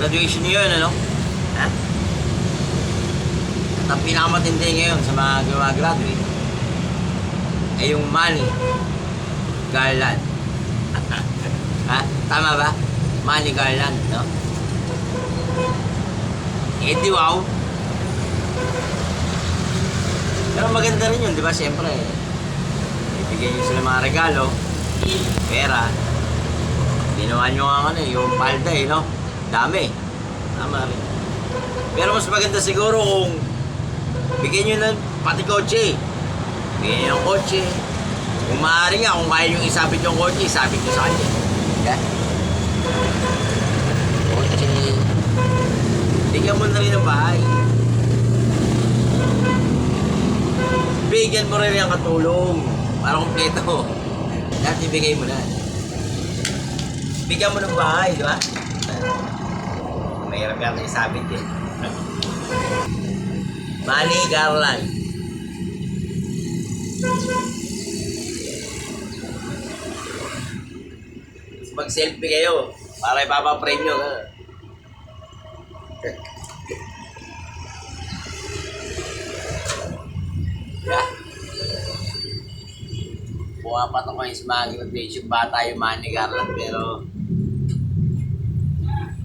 Graduation niyo yun, ano? Ha? At ang pinakamatindi ngayon sa mga gumagraduate ay yung money garland. ha? Tama ba? Money garland, no? Eh di wow. Pero maganda rin yun, di ba? Siyempre, ibigay nyo sila mga regalo, pera. Ginawa nyo nga ano, eh, yung palda eh, no? Dami. Tama rin. Pero mas maganda siguro kung bigyan nyo ng pati kotse. Bigyan nyo ng kotse. Kung maaari nga, kung kaya nyo isabit yung kotse, isabit nyo sa kanya. Yeah? Kotse. Bigyan mo na rin ng bahay. Bigyan mo rin yung katulong. Para kumpleto. Lahat ibigay mo na. Bigyan mo ng bahay, di ba? Mahirap yata isabit eh. Money Garland. Mag-selfie kayo para ipapaprame nyo. Yeah. Buwapat ako yung smagi ng yung bata yung Manny Garland pero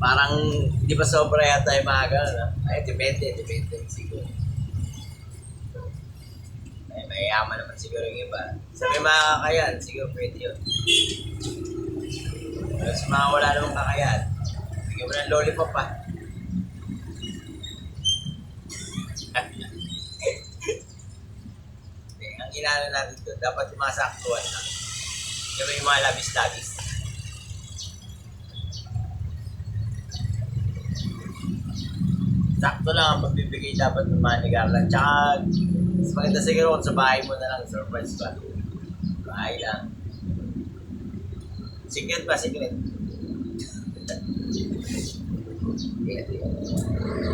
parang di ba sobra yata yung mga ganun, no? Ay, depende, depende siguro. Ay, mayayaman naman siguro yung iba. Sa may mga kakayan, siguro pwede yun. Pero sa mga wala namang kakayan, bigyan mo ng lollipop pa. Ang inano natin doon, dapat yung mga saktuan na. Yung mga labis-labis. Sakto lang ang pagbibigay dapat ng money garland. Tsaka, mas maganda siguro kung sa bahay mo na lang, surprise ba? Bahay lang. Secret ba? Secret? Yeah.